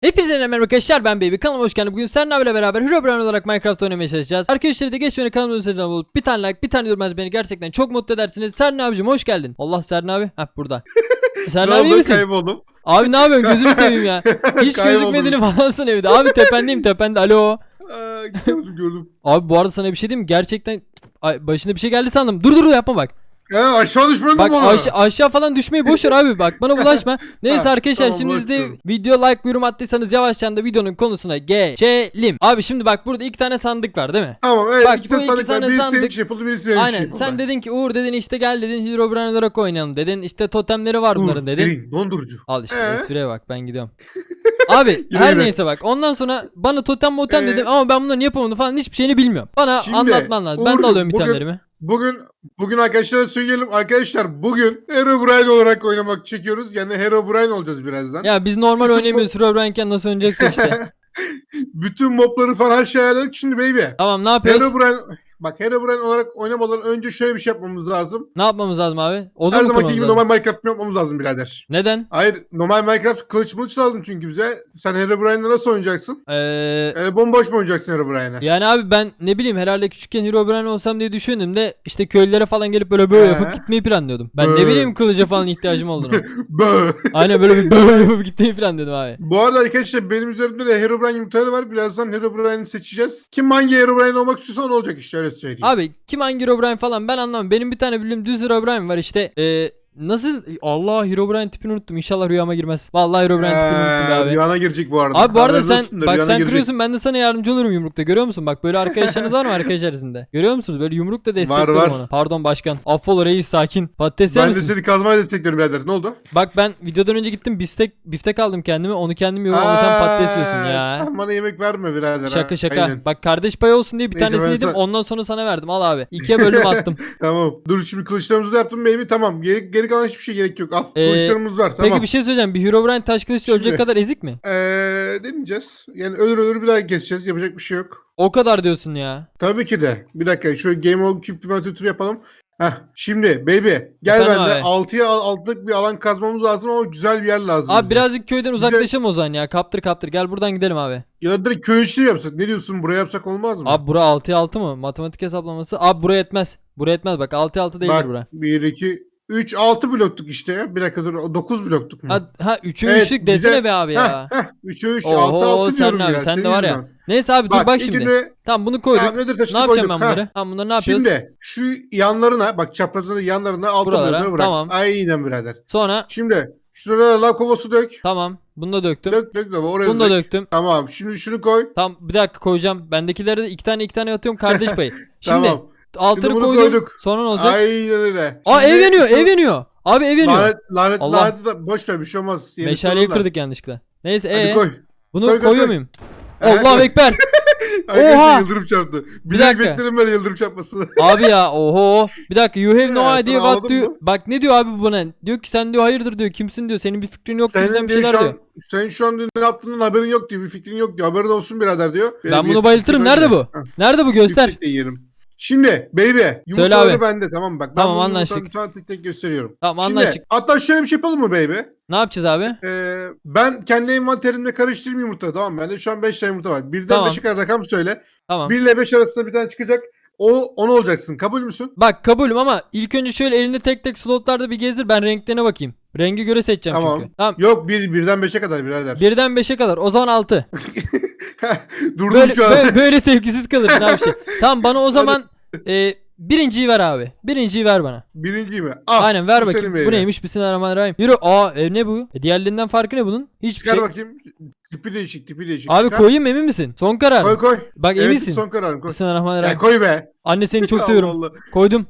Hepinize merhaba arkadaşlar ben Baby kanalıma hoş geldiniz. Bugün Serna ile beraber Hero Brian olarak Minecraft oynamaya çalışacağız. Arkadaşlar da geçmeni kanalımın üzerinden bulup bir tane like bir tane yorum beni gerçekten çok mutlu edersiniz. Serna abicim hoş geldin. Allah Serna abi. Heh burada. Serna abi iyi misin? Kayboldum. Abi ne yapıyorsun gözünü seveyim ya. Hiç gözükmediğini falansın evde. Abi tependeyim tepende alo. Aa, gördüm gördüm. Abi bu arada sana bir şey diyeyim mi? Gerçekten Ay, başına bir şey geldi sandım. Dur dur dur, yapma bak. Ya aşağı düşmedim Bak onu. aşa- aşağı falan düşmeyi boş ver abi bak bana bulaşma. Neyse Ha, arkadaşlar tamam, şimdi de bulaşmıyorum. video like yorum attıysanız yavaştan da videonun konusuna geçelim. Abi şimdi bak burada iki tane sandık var değil mi? Tamam evet Bak, iki bu tane iki sandık var. tane Birisi sandık- senin için yapıldı birisi benim için Aynen yapıldı. sen dedin ki Uğur dedin işte gel dedin Herobrine olarak oynayalım dedin işte totemleri var bunların Dur, dedin. derin, dondurucu. Al işte Ee? espriye bak ben gidiyorum. Abi Yine her yine. neyse bak ondan sonra bana totem motem Ee? dedim ama ben bunların yapımını falan hiçbir şeyini bilmiyorum. Bana Şimdi, anlatman lazım. Ben de Uğur, alıyorum bugün- itemlerimi. Bugün bugün arkadaşlara söyleyelim. Arkadaşlar bugün Herobrine olarak oynamak çekiyoruz. Yani Herobrine olacağız birazdan. Ya biz normal Bütün oynayamıyoruz Herobrine'ken nasıl oynayacaksak işte. Bütün mobları falan her şey ayarladık. Şimdi baby. tamam ne yapıyoruz? Herobrine Bak Herobrine olarak oynamadan önce şöyle bir şey yapmamız lazım. Ne yapmamız lazım abi? Odun Her mu zamanki kurmamız gibi lazım? normal Minecraft yapmamız lazım birader. Neden? Hayır normal Minecraft kılıç mılıç lazım çünkü bize. Sen Herobrine'la nasıl oynayacaksın? Ee, Ee, bomboş mu oynayacaksın Herobrine'e? yani abi ben ne bileyim herhalde küçükken Herobrine olsam diye düşündüm de işte köylülere falan gelip böyle böyle Ee? yapıp gitmeyi planlıyordum. Ben ne bileyim kılıca falan ihtiyacım olduğunu. Bö. Aynen böyle bir böyle yapıp gitmeyi planladım abi. Bu arada arkadaşlar benim üzerimde de Herobrine yumurtaları var. Birazdan Herobrine'i seçeceğiz. Kim hangi Herobrine olmak istiyorsa o olacak işte öyle söyleyeyim. Abi kim hangi Herobrine falan ben anlamam. Benim bir tane bildiğim düz Herobrine var işte. Ee, nasıl Allah Herobrine tipini unuttum. İnşallah rüyama girmez. Vallahi Herobrine tipini unuttum be abi. Rüyana girecek bu arada. Abi bu arada sen olsun da bak rüyana sen girecek. kırıyorsun ben de sana yardımcı olurum yumrukta görüyor musun? Bak böyle arkadaşlarınız var mı arkadaşlar arasında? Görüyor musunuz? Böyle yumrukla destekliyorum var. onu. Pardon başkan. Affola reis sakin. Patates yer Ben de misin? seni kazmayla destekliyorum birader. Ne oldu? Bak ben videodan önce gittim biftek biftek aldım kendime onu kendim yiyorum ama sen patates yiyorsun ya. Sen bana yemek verme birader. ha. Şaka şaka. Aynen. Bak kardeş payı olsun diye bir Neyse, tanesini ben yedim sana- ondan sonra sana verdim. Al abi. İkiye bölüm attım. Tamam. Dur şimdi kılıçlarımızı da yaptım baby. Tamam. Geri, geri kalan hiçbir şey gerek yok. Al. Ee, kılıçlarımız var. Tamam. Peki bir şey söyleyeceğim. Bir Herobrine taş kılıçla ölecek kadar ezik mi? Ee, deneyeceğiz. Yani ölür ölür bir daha keseceğiz. Yapacak bir şey yok. O kadar diyorsun ya. Tabii ki de. Bir dakika. Şöyle Game of Cube Inventory yapalım. Heh. Şimdi baby. Gel Efendim bende. abi? 6'ya 6'lık bir alan kazmamız lazım ama güzel bir yer lazım. Abi bize. birazcık köyden uzaklaşalım o zaman ya. Kaptır kaptır. Gel buradan gidelim abi. Ya da direkt köy içi yapsak. Ne diyorsun? Buraya yapsak olmaz mı? Abi bura 6'ya 6 mı? Matematik hesaplaması. Abi buraya yetmez. Buraya yetmez bak 6'ya 6 değildir Bak bura. 1, 2, 3, 6 bloktuk işte. Bir dakika dur. 9 bloktuk mu? Ha, ha 3'e Evet, 3'lük desene bize- be abi ya. Heh, heh. 3'e 3, Oho, 6, 6 sen diyorum abi, ya. sen de var ya. Neyse abi dur bak, Bak, şimdi. ilkini- Tamam bunu koyduk. Tamam, ne yapacağım koyduk. ben Ha. bunları? Tamam bunları ne yapıyoruz? Şimdi şu yanlarına bak çaprazının yanlarına altı blokları bırak. tamam. Aynen birader. Sonra Şimdi şuraya lav kovası dök. tamam bunu da döktüm. Dök dök lava oraya Bunu da dök. döktüm. Tamam şimdi şunu koy. Tamam bir dakika koyacağım. Bendekileri de iki tane iki tane atıyorum kardeş payı. Şimdi tamam. Altını bunu koydum. koyduk. Sonra ne olacak? Aynen öyle. Aa Şimdi ev yanıyor şu- ev yanıyor. Abi ev yanıyor. Lanet lanet Allah. lanet da boş ver bir şey olmaz. Yeni Meşaleyi sorunlar. kırdık yanlışlıkla. Neyse Hadi ee, koy. bunu Koy, koy, koyuyor koy. muyum? Ee, Allahu koy. ekber. Arkadaşlar Oha! yıldırım çarptı. Bir, Bir dakika. beklerim böyle yıldırım çarpmasını. Abi ya oho. Bir dakika you have no Ya, idea what aldın do mı? Bak ne diyor abi bu bana? Diyor ki sen diyor hayırdır diyor. Kimsin diyor. Senin bir fikrin yok diyor. Bizden Senin bir diyor şeyler şu diyor. an, sen şu an ne yaptığının haberin yok diyor. Bir fikrin yok diyor. Haberin olsun birader diyor. Böyle Ben bir- bunu bayıltırım. Nerede bu? Nerede bu göster. De yerim. Şimdi baby Söyle yumurtaları abi. bende tamam mı? bak. Ben Tamam, bu anlaştık. yumurtaları sana tek tek gösteriyorum. Tamam Şimdi, anlaştık. hatta şöyle bir şey yapalım mı baby? Ne yapacağız abi? Ee, ben kendi envanterimle karıştırayım yumurtaları tamam mı? Bende şu an 5 tane yumurta var. Birden Tamam. 5'e kadar rakam söyle. Tamam. 1 ile 5 arasında bir tane çıkacak. O 10 olacaksın. Kabul müsün? Bak kabulüm ama ilk önce şöyle elinde tek tek slotlarda bir gezdir. Ben renklerine bakayım. Rengi göre seçeceğim Tamam. çünkü. Tamam. Yok 1 birden 5'e kadar birader. Birden 5'e kadar. O zaman 6. Durdum Böyle, şu an. böyle, böyle tepkisiz kalırsın abi şey. Tamam bana o zaman e, birinciyi ver abi. Birinciyi ver bana. Birinci mi? Al. Aynen ver bu bakayım. senin Bu neymiş? Bismillahirrahmanirrahim. Yürü. Aa e, ne bu? E, diğerlerinden farkı ne bunun? Hiçbir Çıkar şey. bakayım. Tipi değişik, tipi değişik. Abi Çıkar. koyayım emin misin? Son karar. Koy koy. Bak Evet, eminsin. son kararın koy. Ya Bismillahirrahmanirrahim. koy be. Anne seni çok Allah seviyorum. Allah. Koydum.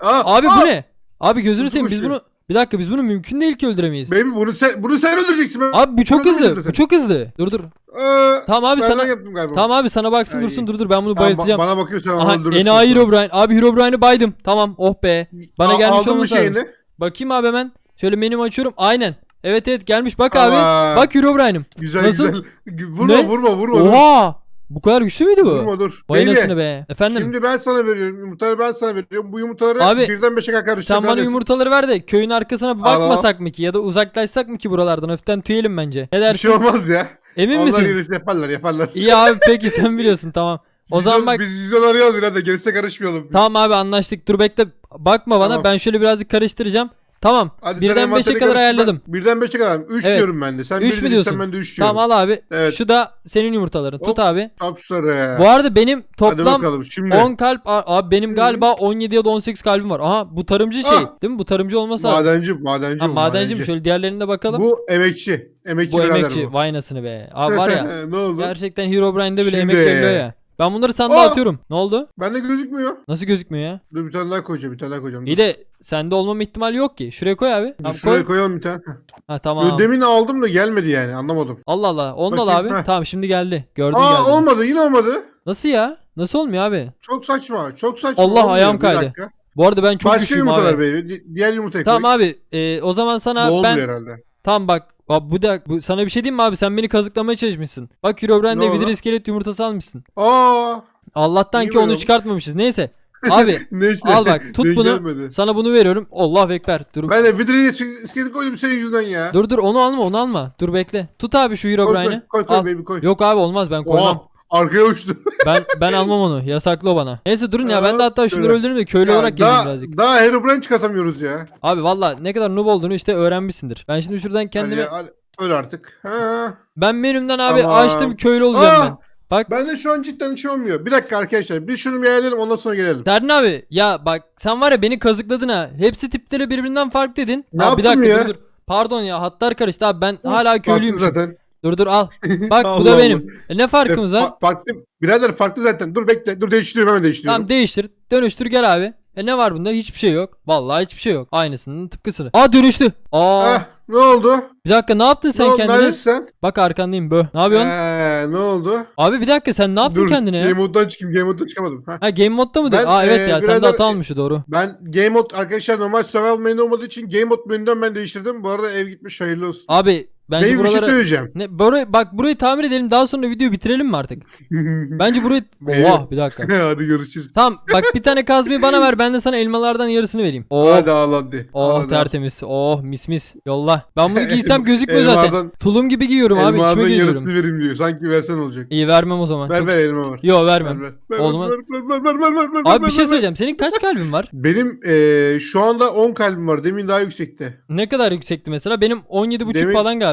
Aa, Abi aa. bu ne? Abi gözünü seveyim biz kuşu. bunu bir dakika biz bunu mümkün değil ki öldüremeyiz. Baby bunu sen bunu sen öldüreceksin. be. Abi bu çok Bunu hızlı. Bu çok hızlı. Dur dur. Ee, Tamam abi ben sana ben yaptım galiba. Tamam abi sana baksın Ay. dursun dur dur ben bunu Tamam, ba- bayıltacağım. bana bakıyorsan onu Aha öldürürsün. enayi Herobrine. Abi Herobrine'i baydım. Tamam oh be. Bana Al- gelmiş olması lazım. Bakayım abi hemen. Şöyle menümü açıyorum. Aynen. Evet evet gelmiş bak Tamam. abi. Bak Herobrine'im. Güzel Nasıl? güzel. Vurma Ne? vurma vurma. Oha. Bu kadar güçlü müydü bu? Vurma dur. Vay anasını be. Efendim Şimdi ben sana veriyorum yumurtaları ben sana veriyorum. Bu yumurtaları Abi, birden beşe kadar karıştır. sen bana neredesin? yumurtaları ver de köyün arkasına bir bakmasak mı ki ya da uzaklaşsak mı ki buralardan hafiften tüyelim bence. Ne Bir dersin? şey olmaz ya. Emin Onlar misin? gerisi yaparlar yaparlar. İyi abi peki sen biliyorsun tamam. O Biz zaman bak Biz vizyon arayalım birader gerisine karışmayalım. tamam abi anlaştık. Dur bekle bakma bana Tamam. ben şöyle birazcık karıştıracağım. Tamam. Hadi sen birden 5'e envanteri kadar karıştır, ayarladım. Birden 5'e kadar. 3 Evet. diyorum ben de. Sen Üç bir mü diyorsun ben de 3 diyorum. Tamam al abi. Evet. Şu da senin yumurtaların. Tut Hop. abi. Sapsarı. Bu arada benim Hadi toplam bakalım şimdi. 10 kalp a- abi benim galiba 17 ya da 18 kalbim var. Aha bu tarımcı şey Ah! değil mi? Bu tarımcı olmasa lazım. Madenci, madenci. Ha, bu, madenci mi? Şöyle diğerlerine de bakalım. Bu, Bu emekçi. Emekçi birader emekçi. bu. Vay anasını be. Abi var ya. ne oldu? gerçekten Herobrine'de bile Şimdi- emek veriliyor ya. Ben bunları sandığa Aa! atıyorum. Ne oldu? Bende gözükmüyor. Nasıl gözükmüyor ya? Dur bir tane daha koyacağım. Bir tane daha koyacağım. İyi de sende olmama ihtimali yok ki. Şuraya koy abi. Dur, Tamam, şuraya koy. koyalım bir tane. Ha tamam. Demin aldım da gelmedi yani anlamadım. Allah Allah. Bakayım, abi. heh. Tamam şimdi geldi. Gördüm Aa geldi. olmadı yine olmadı. Nasıl ya? Nasıl olmuyor abi? Çok saçma. Çok saçma. Allah, Olmuyor. ayağım Bir kaydı. dakika. Bu arada ben çok Başka güçlüyüm yumurtalar abi. baby. Di- Diğer yumurtayı Tamam koy. abi. e, o zaman sana olmuyor ben herhalde. Tamam bak. Abi bu da bu, sana bir şey diyeyim mi abi? Sen beni kazıklamaya çalışmışsın. Bak Herobrine'de Ne oldu? vidir iskelet yumurtası almışsın. Aa. Allah'tan İyi ki onu çıkartmamışız. Neyse. Abi Neyse. al bak tut Denk bunu. gelmedi. Sana bunu veriyorum. Allah ekber. Dur. Ben de vidriye iskeleti koydum senin yüzünden ya. Dur dur onu alma onu alma. Dur bekle. Tut abi şu koy koy Herobrine'i. koy, koy Al. baby koy. Yok abi olmaz ben koymam. Oha, arkaya uçtu. Ben ben almam onu. Yasaklı o bana. Neyse durun ya ben de hatta şunları şöyle. öldüreyim de köylü olarak geleyim daha, birazcık. daha Herobrine çıkartamıyoruz ya. Abi valla ne kadar noob olduğunu işte öğrenmişsindir. Ben şimdi şuradan kendime Hadi, hadi, öl artık. Ha. ben menümden abi Tamam. açtım köylü olacağım Aa! ben. Bak Ben de şu an cidden hiç olmuyor. Bir dakika arkadaşlar. Bir şunu bir ayarlayalım ondan sonra gelelim. Serdin abi ya bak sen var ya beni kazıkladın ha. Hepsi tipleri birbirinden farklı dedin. Ne Abi bir yaptım dakika ya? dur dur. Pardon ya hatlar karıştı abi ben hala Farklı köylüyüm. zaten. Dur dur al. Bak bu Allah da Allah. benim. E, ne farkımız E, var? fa- farklı. Birader farklı zaten. Dur bekle. Dur değiştiriyorum hemen değiştiriyorum. Tamam değiştir. Dönüştür gel abi. E ne var bunda? Hiçbir şey yok. Vallahi hiçbir şey yok. Aynısının tıpkısını. Aa dönüştü. Aa Ah, ne oldu? bir dakika ne yaptın ne sen oldu? kendine? Neredesin sen? Bak arkandayım bö. Ne yapıyorsun? Ee, ne oldu? Abi bir dakika sen ne yaptın Dur, kendine ya? Game mode'dan çıkayım. Game mode'dan çıkamadım. Ha. Ha game modda mı? Ben, Aa evet e, ya sende birader, hata almıştı doğru. Ben Game Mode arkadaşlar normal survival menü olmadığı için Game Mode menüden ben değiştirdim. Bu arada ev gitmiş hayırlı olsun. Abi bence Benim bir şey buralara... söyleyeceğim. Ne, burayı, bak burayı tamir edelim daha sonra videoyu bitirelim mi artık? Bence burayı... Oha bir dakika. hadi görüşürüz. Tamam bak bir tane kazmayı bana ver ben de sana elmalardan yarısını vereyim. Oh, Hadi al hadi. oh hadi, al. tertemiz. Oh mis mis. Yolla. Ben bunu giysem gözükmüyor zaten. Tulum gibi giyiyorum abi içime giyiyorum. yarısını vereyim diyor. Sanki versen olacak. İyi vermem o zaman. Ver Çok- ver elma var. Yo Ver vermem. ver. Ver, Olmaz. ver, ver, ver, ver, ver, ver, Abi bir şey söyleyeceğim. Senin kaç kalbin var? Benim eee, şu anda 10 kalbim var. Demin daha yüksekti. Ne kadar yüksekti mesela? Benim 17,5 Demin- falan galiba.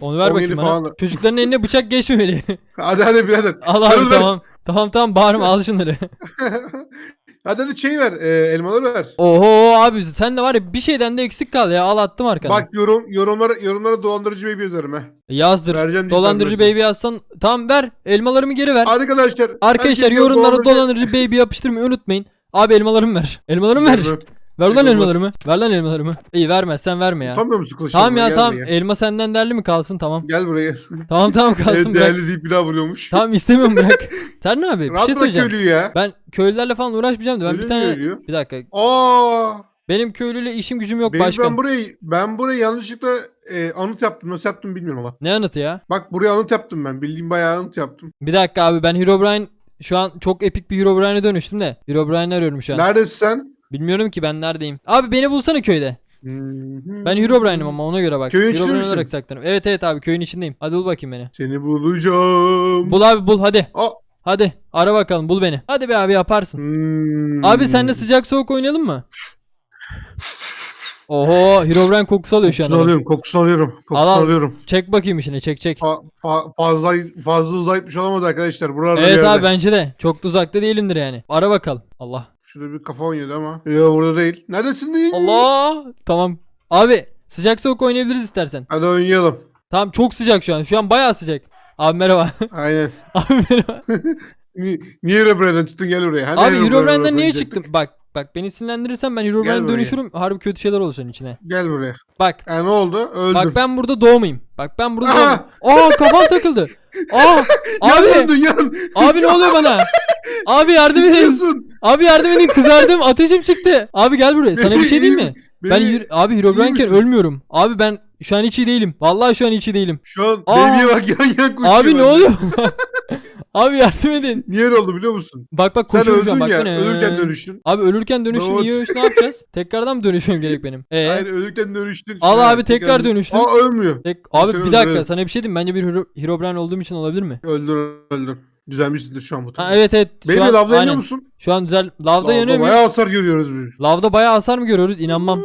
Onu ver 17 bakayım bana. falan. Çocukların eline bıçak geçmemeli. Hadi hadi birader. al abi ver. tamam. Tamam tamam bağırma al şunları. hadi hadi şey ver. eee, elmaları ver. Oho abi sen de var ya bir şeyden de eksik kal ya. Al attım arkana. Bak yorum yorumlara yorumlara dolandırıcı baby yazarım ha. Yazdır. Vereceğim Dolandırıcı baby yazsan. Tamam ver. Elmalarımı geri ver. Arkadaşlar. Arkadaşlar herkes yorumlara dolandırıcı- dolandırıcı baby yapıştırmayı unutmayın. Abi elmalarımı ver. Elmalarımı ver. Ver lan elmalarımı. Ver lan elmalarımı. İyi vermezsen verme ya. Utanmıyor musun kılıçlarına? Tamam ya Gel tamam. buraya. Elma senden değerli mi kalsın tamam. Gel buraya. Tamam tamam kalsın bırak. değerli deyip bir daha vuruyormuş. Tamam istemiyorum bırak. Sen ne abi? Bir Rahat şey bırak söyleyeceğim. köylüyü ya. Ben köylülerle falan uğraşmayacağım da ben bir tane söylüyor? bir dakika. Aa! Benim köylüyle işim gücüm yok Benim, başkan. ben burayı ben burayı yanlışlıkla e, anıt yaptım. Nasıl yaptım bilmiyorum ama. Ne anıtı ya? Bak buraya anıt yaptım ben. Bildiğim bayağı anıt yaptım. Bir dakika abi ben Herobrine şu an çok epik bir Herobrine'e dönüştüm de. Herobrine arıyorum şu an. Neredesin sen? Bilmiyorum ki ben neredeyim. Abi beni bulsana köyde. Ben Herobrine'im ama ona göre bak. Köyün içinde Herobrine misin? olarak saklanıyorum. Evet evet abi köyün içindeyim. Hadi bul bakayım beni. Seni bulacağım. Bul abi bul hadi. Aa! Hadi ara bakalım bul beni. Hadi be abi yaparsın. Hmm. Abi senle sıcak soğuk oynayalım mı? Oho Herobrine kokusu alıyor şu an. Kokusunu adam. alıyorum. Kokusunu alıyorum. Kokusunu Al, al. alıyorum. Çek bakayım işine çek çek. Fa- fa- fazla fazla uzaytmış olamadı arkadaşlar. Buralarda bir Evet yerde. abi bence de. Çok da uzakta değilimdir yani. Ara bakalım. Allah. Şurada bir kafa oynuyordu ama. Yok burada değil. Neredesin değil? Allah. Tamam. Abi sıcak soğuk oynayabiliriz istersen. Hadi oynayalım. Tamam çok sıcak şu an. Şu an bayağı sıcak. Abi merhaba. Aynen. abi merhaba. Ni- niye Herobrine'den çıktın gel buraya. Hani abi Herobrine Herobrine'den niye çıktın? Bak bak beni sinirlendirirsen ben Gel Herobrine buraya. dönüşürüm. Harbi kötü şeyler olur senin içine. Gel buraya. Bak. E ne oldu? Öldüm. Bak ben burada doğmayayım. Bak ben burada Aha! doğmayayım. Aa kafam takıldı. Aa Yan abi. döndün yan. Abi ne oluyor bana? Abi yardım edin. Abi yardım edin kızardım. Ateşim çıktı. Abi gel buraya. Sana bir şey diyeyim mi? Ben Beni- yürü- abi Herobrine'ken misin? ölmüyorum. Abi ben şu an hiç iyi değilim. Vallahi şu an hiç iyi değilim. Şu an Aa! bak yan yan koşuyor. Abi ne bende. oluyor? Abi yardım edin. Niye öyle oldu biliyor musun? Bak bak Sen koşuyorum şu an öldün bak. ya. bu ne? Ölürken dönüştün. Abi ölürken dönüşüm Robot. iyi ne yapacağız? Tekrardan mı dönüşmem gerek benim? Ee, Hayır ölürken dönüştün. Al abi, tekrar dönüştüm. Aa ölmüyor. tek, abi Sen bir dakika öldürün. sana bir şey diyeyim. Bence bir Hero, Herobrine olduğum için olabilir mi? Öldür öldür. Düzelmişsindir şu an bu. Ha, evet evet. Şu Beni an, lavda yanıyor musun? Şu an güzel. Lavda Lavda yanıyor muyum? Bayağı hasar görüyoruz biz. Lavda bayağı hasar mı görüyoruz? İnanmam.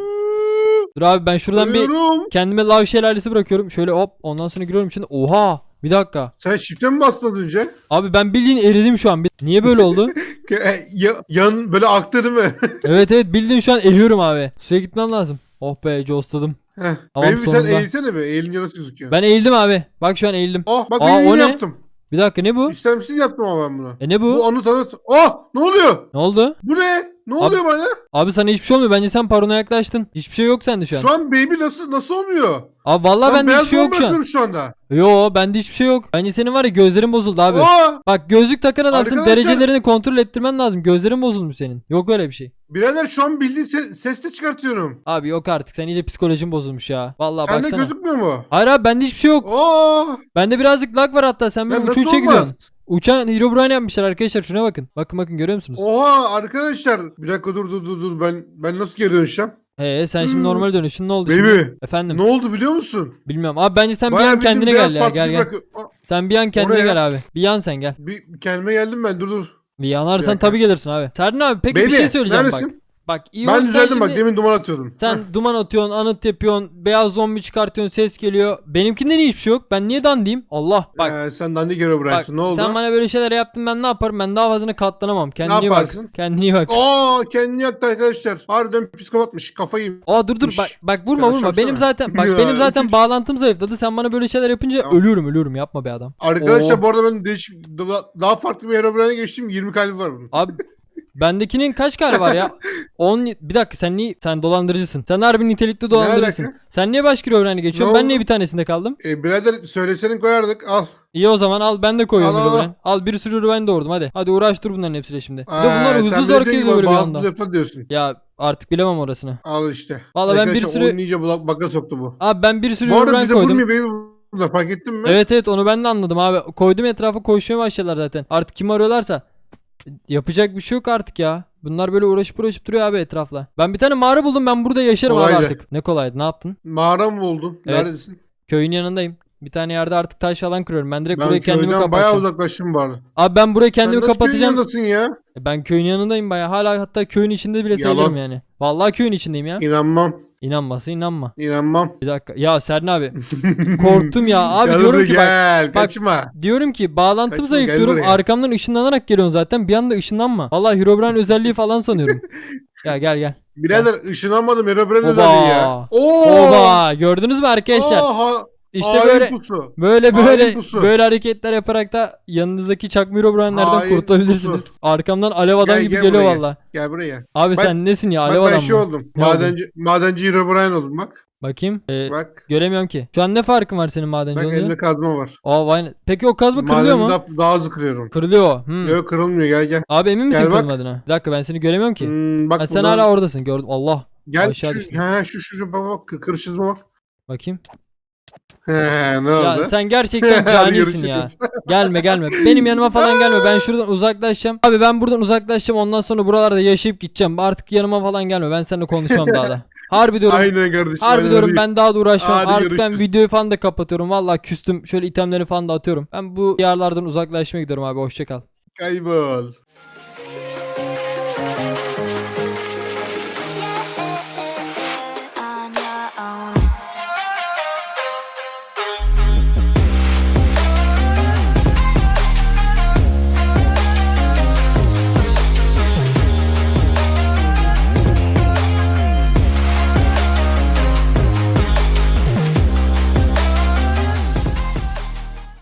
Dur abi ben şuradan bir kendime lav şelalesi bırakıyorum. Şöyle hop ondan sonra giriyorum içinde. Oha! Bir dakika. Sen şifte mi bastın az önce? Abi ben bildiğin eridim şu an. Niye böyle oldu? Ke- e, ya- yan böyle aktı değil mi? evet evet bildiğin şu an eriyorum abi. Suya gitmem lazım. Oh be coastladım. Heh. Tamam, Benim sen sonunda. eğilsene be. Eğilince nasıl gözüküyor? Ben eğildim abi. Bak şu an eğildim. Oh bak Aa, ben o yine ne? yaptım. Bir dakika ne bu? İstemsiz yaptım ama ben bunu. E ne bu? Bu anıt anıt. Oh ne oluyor? Ne oldu? Bu ne? Ne oluyor bana? Abi sana hiçbir şey olmuyor. Bence sen parona yaklaştın. Hiçbir şey yok sende şu an. Şu an baby nasıl nasıl olmuyor? Abi vallahi Ben bende beyaz hiçbir şey yok şu an. bırakıyorum şu anda. Yo bende hiçbir şey yok. Bence senin var ya gözlerin bozuldu abi. Oh! Bak gözlük takan adamsın. Arkadaşlar- Derecelerini kontrol ettirmen lazım. Gözlerin bozulmuş senin. Yok öyle bir şey. Birader şu an bildiğin ses, ses de çıkartıyorum. Abi yok artık. Sen iyice psikolojin bozulmuş ya. Vallahi Sende baksana. gözükmüyor mu? Hayır abi bende hiçbir şey yok. Oh! Bende birazcık lag var hatta. Sen Ya böyle uça nasıl olmaz? gidiyorsun. Uçan Herobrine yapmışlar arkadaşlar. Şuna bakın. Bakın bakın görüyor musunuz? Oha arkadaşlar. Bir dakika dur dur dur dur. Ben ben nasıl geri dönüşeceğim? Ee sen şimdi Hmm. normal dönüşün ne oldu şimdi? Baby. Efendim. Ne oldu biliyor musun? Bilmiyorum. Abi bence sen bir an bildiğin kendine beyaz gel ya. parçacık Gel gel. bırakıyor. Aa, Sen bir an kendine Oraya. gel abi. Bir yan sen gel. Bir kendime geldim ben dur dur. Yanarsan tabii gelirsin abi. Serdin abi peki Baby bir şey söyleyeceğim neredesin? Bak iyi Ben düzeldim bak demin duman atıyordum. Sen duman atıyorsun, anıt yapıyorsun, beyaz zombi çıkartıyorsun, ses geliyor. Benimkinde niye hiçbir şey yok? Ben niye dandiyim? Allah bak. Ee, sen dandik hero bak Brian'sın ne oldu? sen bana böyle şeyler yaptın ben ne yaparım? Ben daha fazlasına katlanamam. Kendine iyi bak. yaparsın? Kendine iyi bak. Aa kendini yaktı arkadaşlar. Harbiden psikopatmış kafayı. Aa dur dur bak bak vurma vurma. Benim zaten bak Ya, benim zaten bağlantım zayıfladı. Sen bana böyle şeyler yapınca Tamam. ölüyorum ölüyorum. Yapma be adam. Arkadaşlar Oo. bu arada ben değişik daha, daha farklı bir hero Brian'a geçtim. 20 kalbi var bunun. Abi bendekinin kaç kare var ya? 10 bir dakika sen niye sen dolandırıcısın. Sen harbi nitelikli dolandırıcısın. Sen niye başka bir öğrenci geçiyorsun? Ne Ben niye bir tanesinde kaldım? E, birader söylesenin koyardık al. İyi o zaman al ben de koyuyorum Al, al, Al, al bir sürü ben doğurdum hadi. Hadi uğraş dur bunların hepsiyle şimdi. Bir de Aa, bunlar hızlı diyorsun geliyor ki böyle bir anda. diyorsun. Ya artık bilemem orasını. Al işte. Vallahi ben bir sürü- iyice bula- baka soktu bu. Abi ben bir sürü Bu arada bize koydum. vurmuyor benim burada fark ettin mi? Evet evet onu ben de anladım abi. Koydum etrafa koşmaya başladılar zaten. Artık kim arıyorlarsa yapacak bir şey yok artık ya. Bunlar böyle uğraşıp uğraşıp duruyor abi etrafla. Ben bir tane mağara buldum ben burada yaşarım abi artık. Ne kolaydı ne yaptın? Mağara mı buldun? Evet. Neredesin? Köyün yanındayım. Bir tane yerde artık taş falan kırıyorum. Ben direkt Ben burayı kendimi köyden bayağı kapatacağım. uzaklaştım arada. Abi ben burayı kendimi Sen köyün kapatacağım. yanındasın ya? E Ben köyün yanındayım baya. Hala hatta köyün içinde bile Yalan. sayılırım yani. Vallahi köyün içindeyim ya. İnanmam. İnanması inanma. İnanmam. Bir dakika. Ya Serdin abi. Korktum ya. Abi Gel diyorum ki bak. gel. bak- Kaçma. Diyorum ki bağlantım Kaçma, zayıf gel diyorum. buraya. Arkamdan ışınlanarak geliyorsun zaten. Bir anda ışınlanma. Vallahi Herobrine özelliği falan sanıyorum. ya gel gel. Birader ışınlanmadım. Herobrine özelliği ya. Oo. Oba gördünüz mü arkadaşlar? Oha. İşte Hain böyle pusu. böyle Hain böyle pusu. böyle hareketler yaparak da yanınızdaki çakma Herobrine'lerden Hain kurtulabilirsiniz. pusu. Arkamdan alev adam Gel, gibi gel geliyor buraya. valla. Gel buraya. Abi Bak- sen nesin ya alev Bak ben adam şey mı? oldum. Ne madenci, madenci Herobrine oldum bak. Bakayım. Ee, Bak. göremiyorum ki. Şu an ne farkın var senin madenci Bak olunca? kazma var. Aa vay. Peki o kazma kırılıyor mu? Daha, daha hızlı kırıyorum. Kırılıyor. Hmm. Yok kırılmıyor gel gel. Abi emin misin Gel bak. Bir dakika ben seni göremiyorum ki. Hmm, bak Ha, sen buradan- hala oradasın gördüm. Allah. Gel aşağı şu, düştüm. he, şu şu şu bak bak kır- kırışızma bak. Bakayım. He, ne oldu? Ya sen gerçekten canisin ya. Gelme gelme. Benim yanıma falan gelme. Ben şuradan uzaklaşacağım. Abi ben buradan uzaklaşacağım. Ondan sonra buralarda yaşayıp gideceğim. Artık yanıma falan gelme. Ben seninle konuşmam daha da. Harbi diyorum. Aynen kardeşim. Harbi aynen diyorum ben daha da uğraşmam. Hadi Artık ben görüşürüz. videoyu falan da kapatıyorum. Vallahi küstüm. Şöyle itemleri falan da atıyorum. Ben bu diyarlardan uzaklaşmaya gidiyorum abi. Hoşça kal. Kaybol.